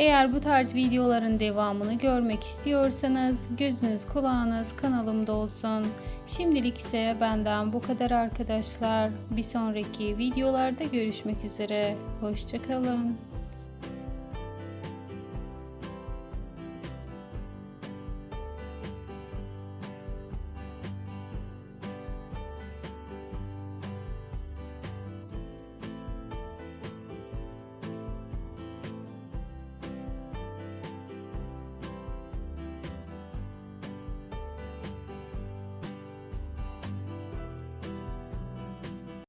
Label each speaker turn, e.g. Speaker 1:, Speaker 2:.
Speaker 1: Eğer bu tarz videoların devamını görmek istiyorsanız gözünüz kulağınız kanalımda olsun. Şimdilik ise benden bu kadar arkadaşlar. Bir sonraki videolarda görüşmek üzere. Hoşçakalın.